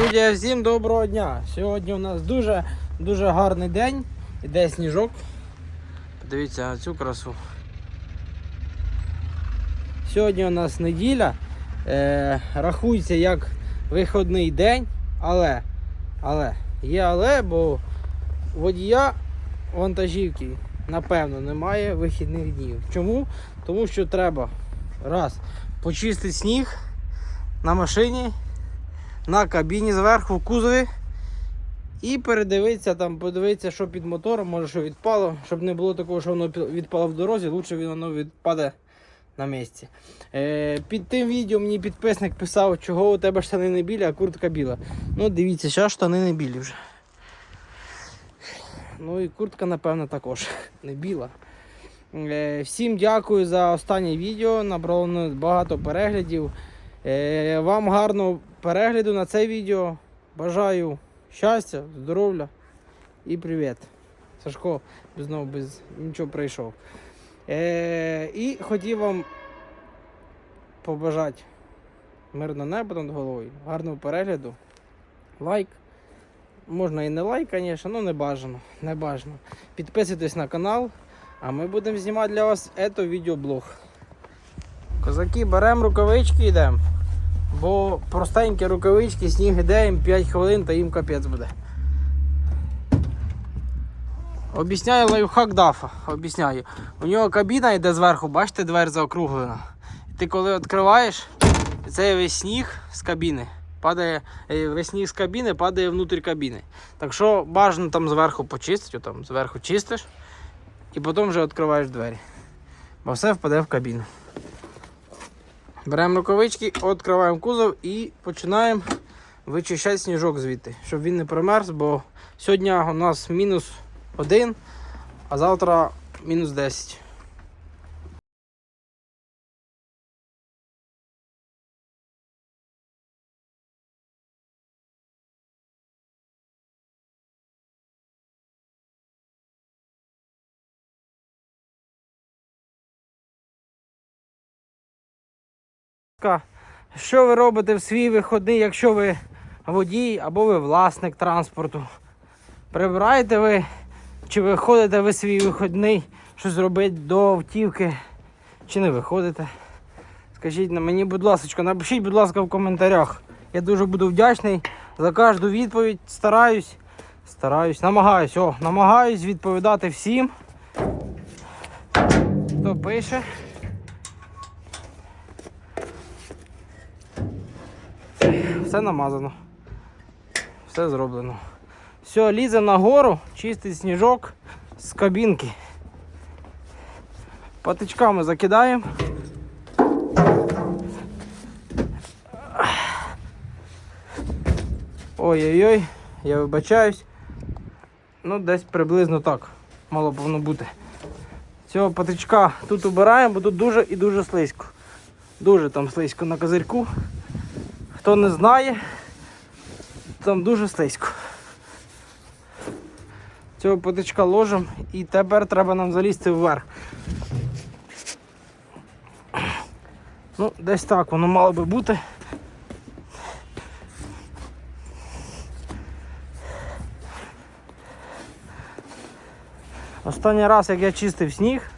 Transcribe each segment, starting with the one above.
Студія, всім доброго дня. Сьогодні у нас дуже дуже гарний день. Іде сніжок. Подивіться на цю красу. Сьогодні у нас неділя. Е, рахується як виходний день, але, але, є але, бо водія вантажівки, напевно, немає вихідних днів. Чому? Тому що треба раз почистити сніг на машині на кабіні зверху в кузові. І передивитися там, подивитися, що під мотором, може що відпало, щоб не було такого, що воно відпало в дорозі, лучше воно відпаде на місці. Е, під тим відео мені підписник писав, чого у тебе штани не білі, а куртка біла. Ну, дивіться, зараз штани не білі вже. Ну і куртка, напевно, також не біла. Е, всім дякую за останнє відео. Набрало багато переглядів. Е, Вам гарного перегляду на це відео. Бажаю щастя, здоров'я і привіт. Сашко знову без нічого прийшов. Е, і хотів вам побажати мирного неба над головою, гарного перегляду. Лайк. Можна і не лайк, звісно, але не бажано. Не бажано. Підписуйтесь на канал, а ми будемо знімати для вас ето відеоблог. Козаки, беремо рукавички йдемо. Бо простенькі рукавички, сніг іде, їм 5 хвилин та їм капець буде. Об'ясняю лайфхак дафа. Об'ясняю. У нього кабіна йде зверху, бачите, двері заокруглена. І ти коли відкриваєш, цей весь сніг з кабіни падає, е, весь сніг з кабіни падає внутрі кабіни. Так що бажано там зверху почистити, там зверху чистиш і потім вже відкриваєш двері. Бо все впаде в кабіну. Беремо рукавички, відкриваємо кузов і починаємо вичищати сніжок звідти, щоб він не промерз, бо сьогодні у нас мінус 1, а завтра мінус 10. Що ви робите в свій виходний, якщо ви водій або ви власник транспорту? Прибираєте ви чи виходите ви свій виходний щось робити до автівки, чи не виходите? Скажіть на мені, будь ласка, напишіть, будь ласка, в коментарях. Я дуже буду вдячний за кожну відповідь. Стараюсь, стараюсь, намагаюсь, о, намагаюсь відповідати всім, хто пише. Все намазано. Все зроблено. Все, ліземо нагору, чистий сніжок з кабінки. Патичками закидаємо. Ой-ой-ой, я вибачаюсь. Ну, десь приблизно так. Мало воно бути. Цього патичка тут убираємо, бо тут дуже і дуже слизько. Дуже там слизько на козирку. Хто не знає, там дуже слизько. Цього потичка ложимо і тепер треба нам залізти вверх. Ну, десь так воно мало би бути. Останній раз, як я чистив сніг,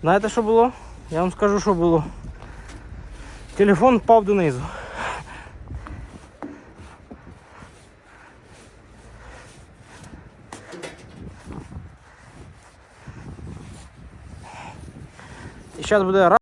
знаєте що було? Я вам скажу, що було. Телефон впав донизу. Зараз буде раз.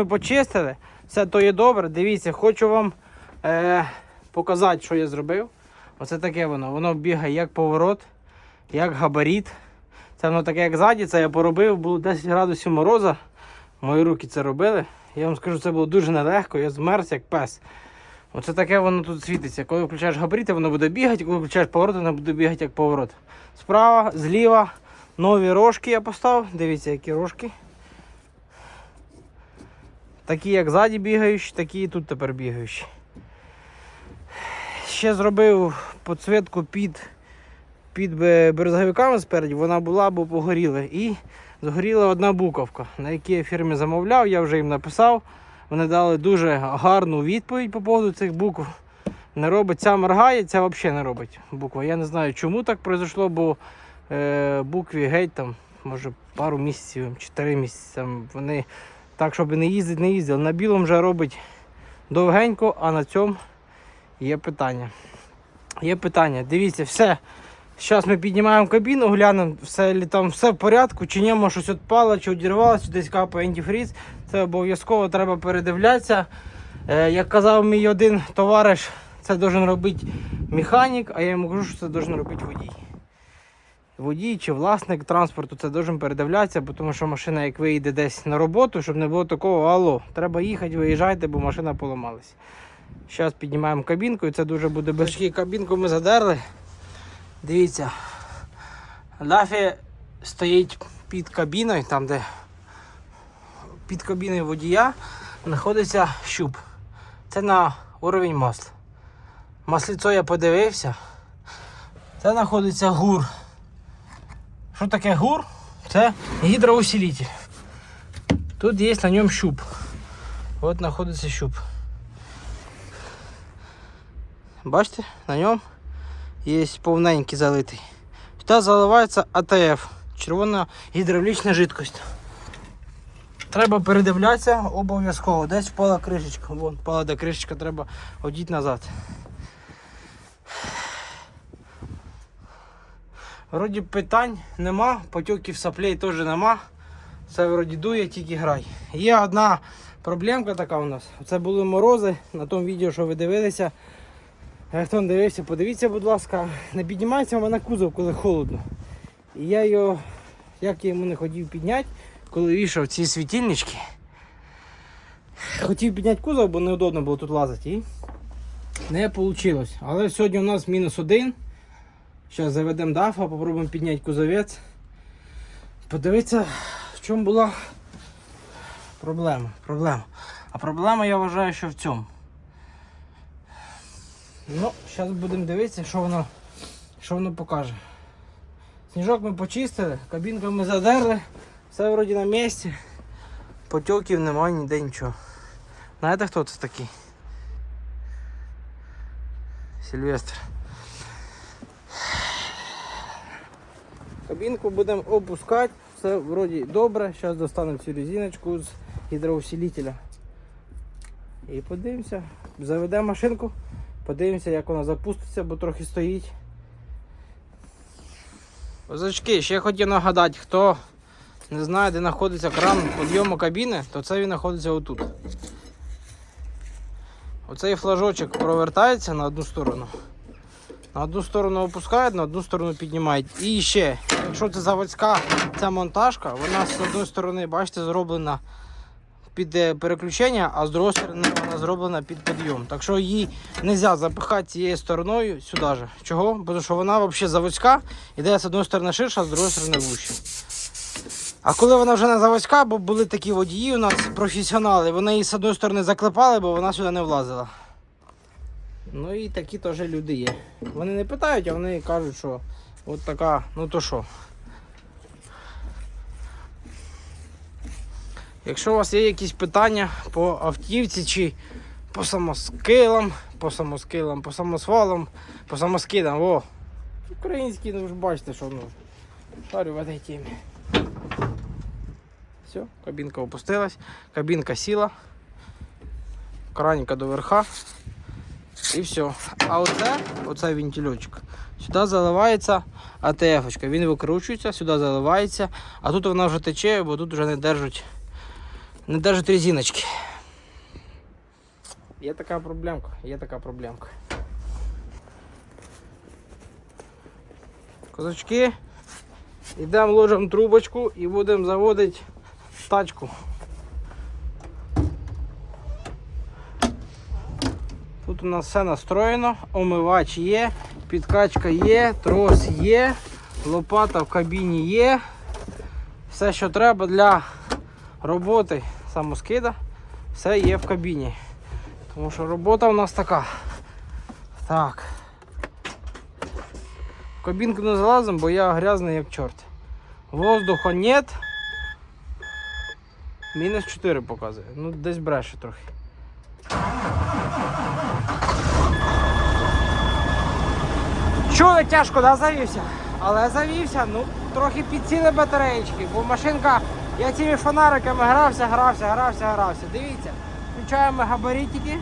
Ми почистили, все то є добре. Дивіться, хочу вам е, показати, що я зробив. Оце таке воно. Воно бігає як поворот, як габарит. Це воно таке, як ззаді, це я поробив, було 10 градусів мороза. Мої руки це робили. Я вам скажу, це було дуже нелегко, я змерз як пес. Оце таке воно тут світиться. Коли включаєш габаріти, воно буде бігати, коли включаєш повороти, воно буде бігати як поворот. Справа, зліва, нові рожки я поставив. Дивіться, які рожки. Такі, як ззаді бігаючі, такі і тут тепер бігаючі. Ще зробив підсвітку під, під бе- березговиками спереді, вона була, бо погоріла. І згоріла одна буковка, на якій я фірмі замовляв, я вже їм написав. Вони дали дуже гарну відповідь по поводу цих букв. Не робить, ця моргає, ця взагалі не робить буква. Я не знаю, чому так пройшло, бо е, букві геть там, може, пару місяців, 4 місяці. Вони так, щоб не їздити, не їздили. На білому вже робить довгенько, а на цьому є питання. Є питання. Дивіться, все. Зараз ми піднімаємо кабіну, глянемо, все там все в порядку, чи ні, може щось відпало, чи одірвалося, десь капає антифріз. Це обов'язково треба передивлятися. Е, як казав мій один товариш, це должен робити механік, а я йому кажу, що це должен робити водій. Водій чи власник транспорту це должен передивлятися, тому що машина, як виїде десь на роботу, щоб не було такого, алло, треба їхати, виїжджайте, бо машина поламалась. Зараз піднімаємо кабінку і це дуже буде безпечно. Кабінку ми задерли. Дивіться, Дафі стоїть під кабіною, там де під кабіною водія знаходиться щуп. Це на уровень масла. Масліцо я подивився. Це знаходиться гур. Що таке гур? Це гідроусилитель. Тут є на ньому щуп. От знаходиться щуп. Бачите, на ньому є повненький залитий. Сюди заливається АТФ, червона гідравлічна жидкость. Треба передивлятися обов'язково. Десь впала кришечка. Вон, впала де кришечка, треба одіти назад. Вроді питань нема, потьоків соплей теж нема. Все вроді дує, тільки грай. Є одна проблемка така у нас. Це були морози на тому відео, що ви дивилися. Е, Хто не дивився, подивіться, будь ласка, не піднімається в мене кузов, коли холодно. І я його, як я йому не хотів підняти, коли вішав ці світильнички. Хотів підняти кузов, бо неудобно було тут лазити. І не вийшло. Але сьогодні у нас мінус один. Зараз заведемо дафа, попробуємо підняти кузовець. Подивитися, в чому була проблема. проблема. А проблема я вважаю, що в цьому. Ну, зараз будемо дивитися, що воно, що воно покаже. Сніжок ми почистили, кабінку ми задерли, все вроді на місці. Потьоків немає ніде нічого. Знаєте хто це такий? Сильвестр. Кабінку будемо опускати, все вроді добре. Зараз достанемо цю резиночку з гідроусилителя. І подивимося, заведемо машинку. Подивимося, як вона запуститься, бо трохи стоїть. Козачки, ще хотів нагадати, хто не знає, де знаходиться кран підйому кабіни, то це він знаходиться отут. Оцей флажочок провертається на одну сторону. На одну сторону опускають, на одну сторону піднімають. І ще, якщо це заводська ця монтажка, вона з одної сторони, бачите, зроблена під е, переключення, а з другої сторони вона зроблена під підйом. Так що її не можна запихати цією стороною сюди же. Чого? Бо що вона взагалі заводська, іде з одної сторони ширша, а з другої сторони вуща. А коли вона вже не заводська, бо були такі водії у нас професіонали, вони її з одної сторони заклепали, бо вона сюди не влазила. Ну і такі теж люди є. Вони не питають, а вони кажуть, що от така, ну то що. Якщо у вас є якісь питання по автівці чи по самоскилам, по самоскилам, по самосвалам, по самоскидам, о! Українські, ну ж бачите, що ну, шарю в цій темі. Все, кабінка опустилась, кабінка сіла, краника до верха. І все. А оце, оцей вентильочок, сюди заливається АТФ. Він викручується, сюди заливається, а тут вона вже тече, бо тут вже не держать, не держать резиночки. Є така проблемка, є така проблемка. Козачки, йдемо ложимо трубочку і будемо заводити тачку. Тут у нас все настроєно, омивач є, підкачка є, трос є, лопата в кабіні є. Все, що треба для роботи самоскида, все є в кабіні. Тому що робота у нас така. Так. В кабінку не залазимо, бо я грязний як чорт. Воздуха нет. Мінус 4 показує. Ну, десь бреше трохи. Чули, тяжко, да, завівся? Але завівся, ну, трохи підсіли батареєчки, бо машинка, я цими фонариками грався, грався, грався, грався. Дивіться, включаємо габаритики.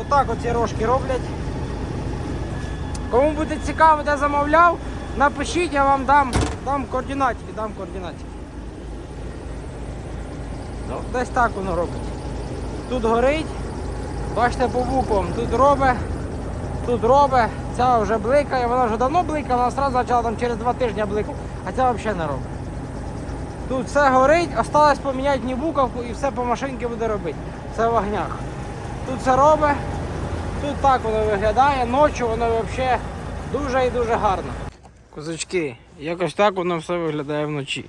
Отак оці рожки роблять. Кому буде цікаво, де замовляв, напишіть, я вам дам, дам координатики, дам координатики. Ну, десь так воно робить. Тут горить, бачите по буквам, тут робить, тут робить, ця вже бликає, вона вже давно бликає, вона одразу почала там через два тижні бликати, а ця взагалі не робить. Тут все горить, осталось поміняти ні буковку і все по машинці буде робити. Все в огнях. Тут все робить, тут так воно виглядає, ночі воно взагалі дуже і дуже гарно. Козачки, якось так воно все виглядає вночі.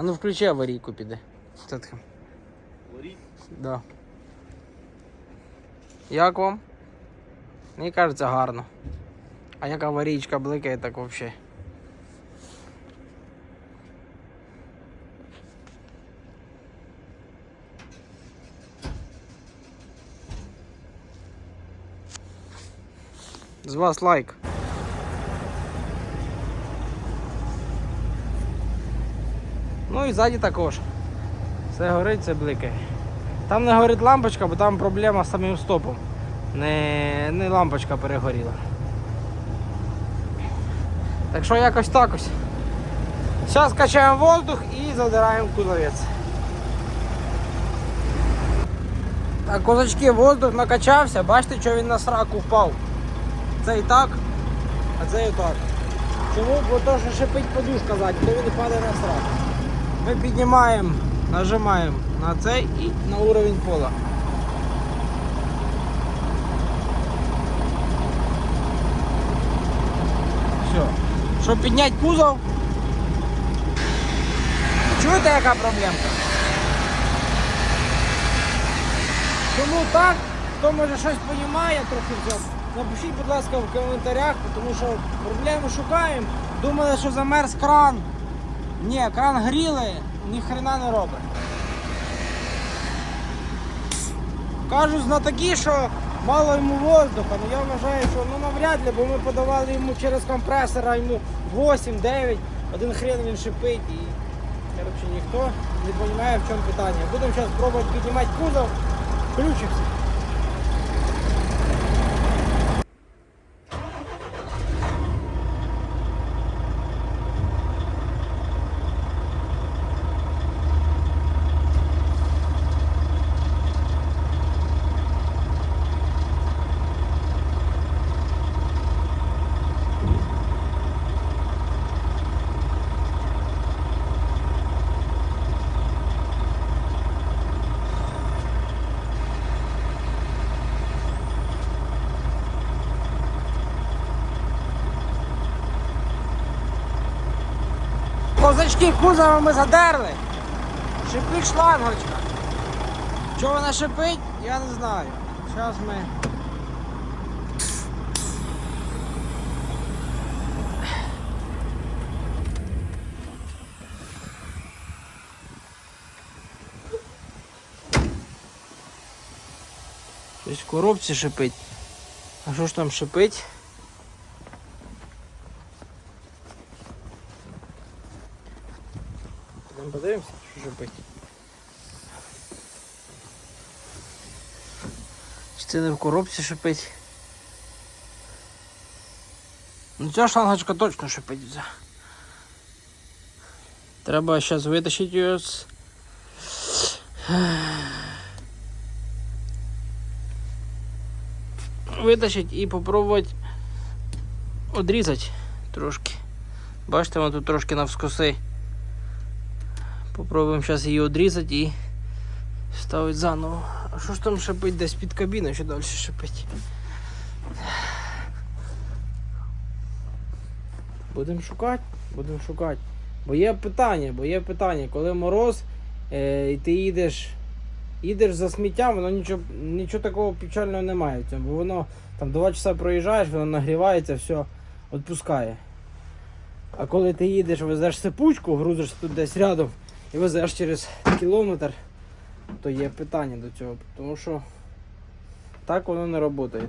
А ну включи аварійку піде. Це таке. Да. Як вам? Мені кажеться гарно. А як аварійка бликає, так взагалі. З вас лайк. І ззаді також. Все горить, все бликає. Там не горить лампочка, бо там проблема з самим стопом. Не, не лампочка перегоріла. Так що якось так ось. Зараз качаємо воздух і задираємо кузовець. Так, козачки, воздух накачався, бачите, що він на сраку впав. Це і так, а це і так. Чому? Бо то, що шипить подушка ззаді, то він падає на срак. Ми піднімаємо, нажимаємо на цей і на уровень пола. Все. Щоб підняти кузов. Чуєте, яка проблемка? Тому так, хто може щось розуміє трохи напишіть, будь ласка, в коментарях, тому що проблему шукаємо. Думали, що замерз кран. Ні, кран гріли, ні хрена не робить. Кажуть знатоки, що мало йому воздуха, але я вважаю, що ну навряд ли, бо ми подавали йому через компресор, а йому 8-9, один хрен він шипить і коротше, ніхто не розуміє, в чому питання. Будемо зараз пробувати піднімати кузов, включився. Козачки кузова ми задерли. Шипить шлангочка. Чого вона шипить, я не знаю. Зараз ми. Щось в коробці шипить. А що ж там шипить? Це не в коробці шипить. Ну ця шлангочка точно шипить. Треба зараз витащити її з... Витащити і спробувати одрізати трошки. Бачите, вона тут трошки навскоси. Попробуємо зараз її одрізати і ставити заново. А що ж там шипить десь під кабіною, що далі шипить? Будемо шукати, будемо шукати. Бо є питання, бо є питання, коли мороз е, і ти їдеш, їдеш за сміттям, воно нічого, нічого такого печального немає. в цьому, Бо воно там 2 часа проїжджаєш, воно нагрівається, все відпускає. А коли ти їдеш, везеш сипучку, грузиш тут десь рядом і везеш через кілометр, то є питання до цього. Тому що так воно не працює.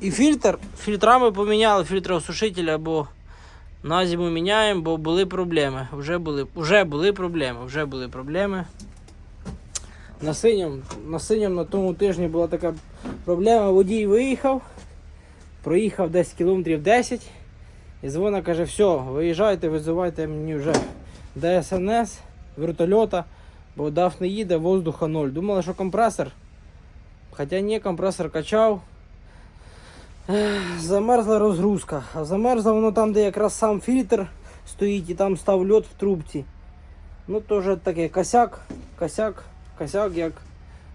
І фільтр, фільтрами поміняли фільтросушителя, бо на зиму міняємо, бо були проблеми. Вже були, вже були проблеми, вже були проблеми. На синьому, на синьому на тому тижні була така проблема. Водій виїхав, проїхав десь кілометрів 10 і дзвона каже, все, виїжджайте, визивайте мені вже ДСНС, вертольота, бо дав не їде, воздуха ноль. Думали, що компресор. Хоча ні, компресор качав. Замерзла розгрузка. А замерзла воно там, де якраз сам фільтр стоїть і там став льот в трубці. Ну, теж таке косяк, косяк, косяк, як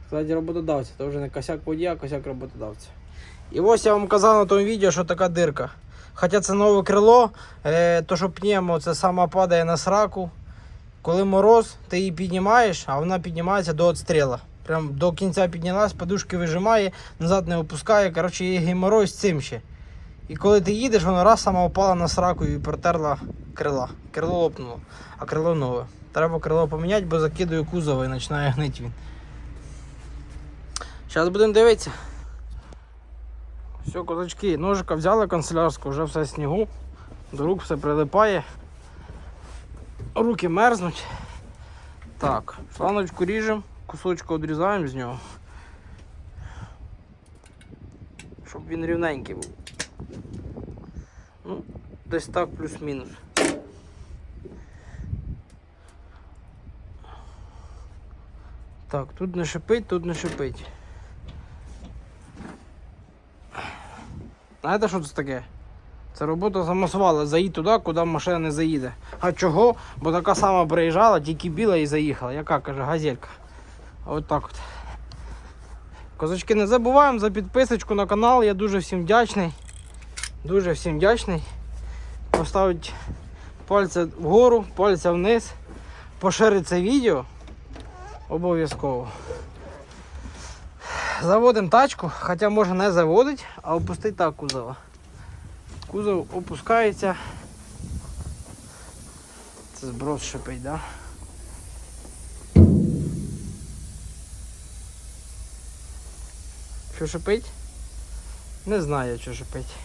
сказати, роботодавця. Це вже не косяк водія, а косяк роботодавця. І ось я вам казав на тому відео, що така дирка. Хоча це нове крило, е, то що пнемо, це сама падає на сраку. Коли мороз, ти її піднімаєш, а вона піднімається до отстріла. Прям до кінця піднялась, подушки вижимає, назад не опускає. Коротше, є геморрой з цим ще. І коли ти їдеш, воно раз сама впала на сраку і протерла крила. Крило лопнуло, а крило нове. Треба крило поміняти, бо закидаю кузов і починає гнити він. Зараз будемо дивитися. Все, козачки, ножика взяли канцелярську, вже все снігу, до рук все прилипає. Руки мерзнуть. Так, шланочку ріжемо, кусочку відрізаємо з нього. Щоб він рівненький був. Ну, десь так плюс-мінус. Так, тут не шипить, тут не шипить. Знаєте, що це таке? Це робота замасувала, заїдь туди, куди машина не заїде. А чого? Бо така сама приїжджала, тільки біла і заїхала. Яка каже, газелька. От так от. Козачки, не забуваємо за підписочку на канал. Я дуже всім вдячний. Дуже всім вдячний. Поставить пальця вгору, пальця вниз. Поширить це відео. Обов'язково. Заводимо тачку, хоча може не заводить, а опустить так кузова. Кузов опускається. Це зброс шипить, да? Що шипить? Не знаю, що шипить.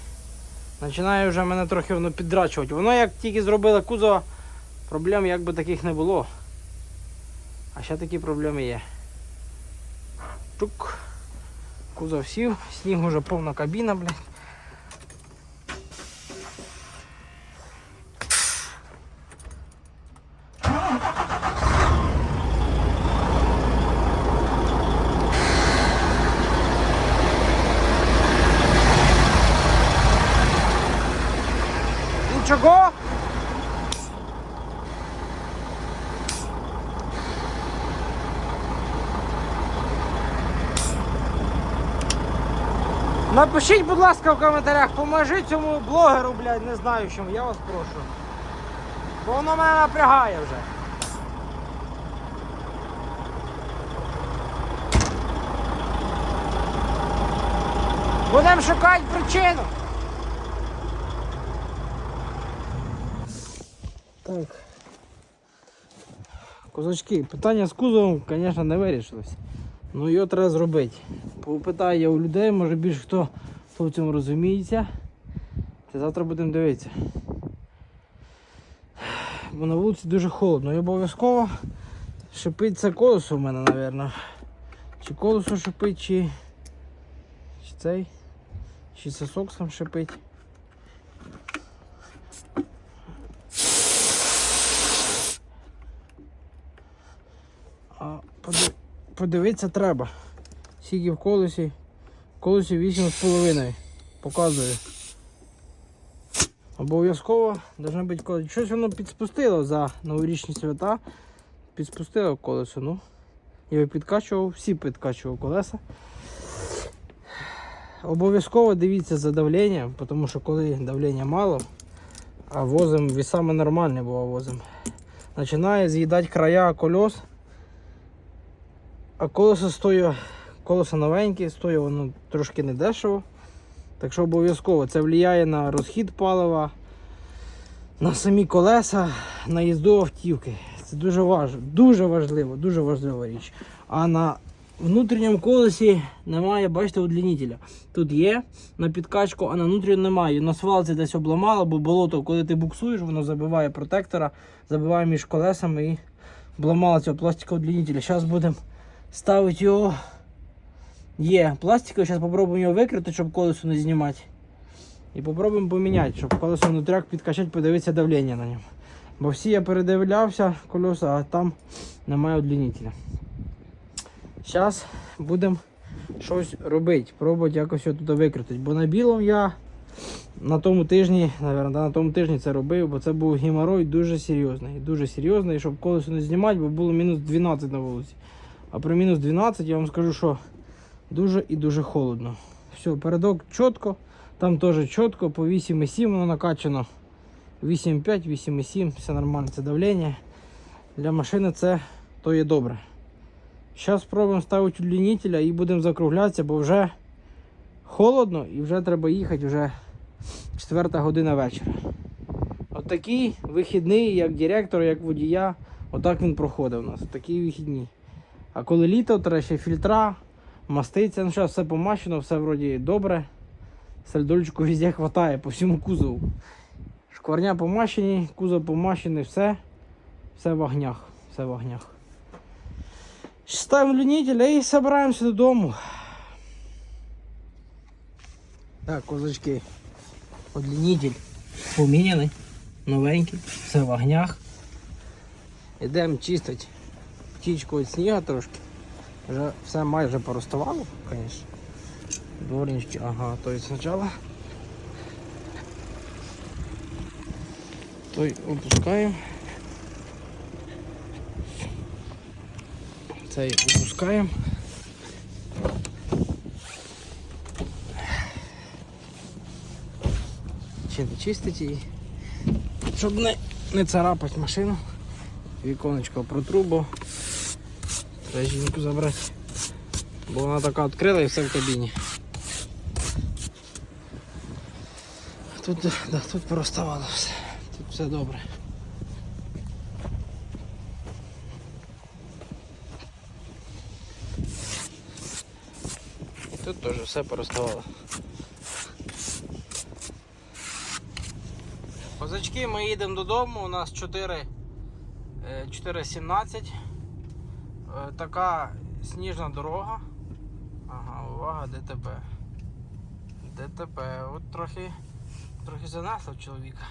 Починає вже мене трохи воно піддрачувати. Воно як тільки зробили кузова, проблем якби таких не було. А ще такі проблеми є. Чук. Кузов сів, сніг уже повна кабіна, блядь. Нічого? Напишіть, будь ласка, в коментарях, поможи цьому блогеру, блядь, не знаю чому, я вас прошу. Бо воно мене напрягає вже. Будемо шукати причину. Так. Козачки, питання з кузовом, звісно, не вирішилось. Ну його треба зробити. Попитаю я у людей, може більше хто, хто в цьому розуміється. Та завтра будемо дивитися. Бо на вулиці дуже холодно і обов'язково шипить це колесо в мене, мабуть. Чи колесо шипить, чи, чи цей, чи сосок сам шипить. А поди- подивитися треба. Скільки в колесі колесі 8,5. Показую. Обов'язково должно бути колесо. Щось воно підспустило за новорічні свята. Підспустило колесо, ну. Я підкачував, всі підкачував колеса. Обов'язково дивіться за давленням, тому що коли давлення мало, а возим вісами нормальне було возим. Починає з'їдати края кольос. А колесо стоїть, колесо новеньке, стоїть воно трошки недешево. Так що обов'язково це впливає на розхід палива, на самі колеса, на їзду автівки. Це дуже важливо, дуже важливо, дуже важлива річ. А на внутрішньому колесі немає, бачите, удлінителя. Тут є на підкачку, а на внутрішньому немає. На свалці десь обламало, бо болото, коли ти буксуєш, воно забиває протектора, забиває між колесами і обламало цього пластикового удлінителя. Зараз будемо ставити його. Є пластиковий, зараз спробуємо його викрити, щоб колесо не знімати. І попробуємо поміняти, щоб колесо внутряк підкачати, подивитися давлення на ньому. Бо всі я передивлявся колеса, а там немає удлінителя. Зараз будемо щось робити, пробувати якось його туди викрутити. Бо на білому я на тому тижні, да, на тому тижні це робив, бо це був геморой дуже серйозний. Дуже серйозний, щоб колесо не знімати, бо було мінус 12 на вулиці. А при мінус 12 я вам скажу, що дуже і дуже холодно. Все, передок чітко, там теж чітко, по 8,7 воно накачано. 8,5, 8,7, все нормально, це давлення. Для машини це то є добре. Зараз спробуємо ставити удлінителя і будемо закруглятися, бо вже холодно і вже треба їхати, вже 4 година вечора. Отакий вихідний, як директор, як водія, отак він проходив у нас. Такі вихідні. А коли літо, треба ще фільтра, маститься, ну зараз все помащено, все вроді добре. Сальдольчику везде хватає по всьому кузову. Шкварня помащені, кузов помащений, все. Все в огнях. Все в огнях. Ставимо лінителя і збираємося додому. Так, козачки. Удлінитель поміняний, новенький, все в огнях. Ідемо чистити птічку від снігу трошки. Вже все майже порозставало, звісно. Дворнички, ага, то спочатку. Той опускаємо. Цей опускаємо. Чи не чистить її, щоб не, не царапати машину. Віконечко протрубо. Треба жінку забрати. Бо вона така відкрила і все в кабіні. Тут, да, тут пороставало все. Тут все добре. І тут теж все пороставало. Козачки, ми їдемо додому, у нас 4, е, 4.17. Е, Така сніжна дорога. Ага, увага, ДТП. ДТП. От трохи, трохи занесло чоловіка.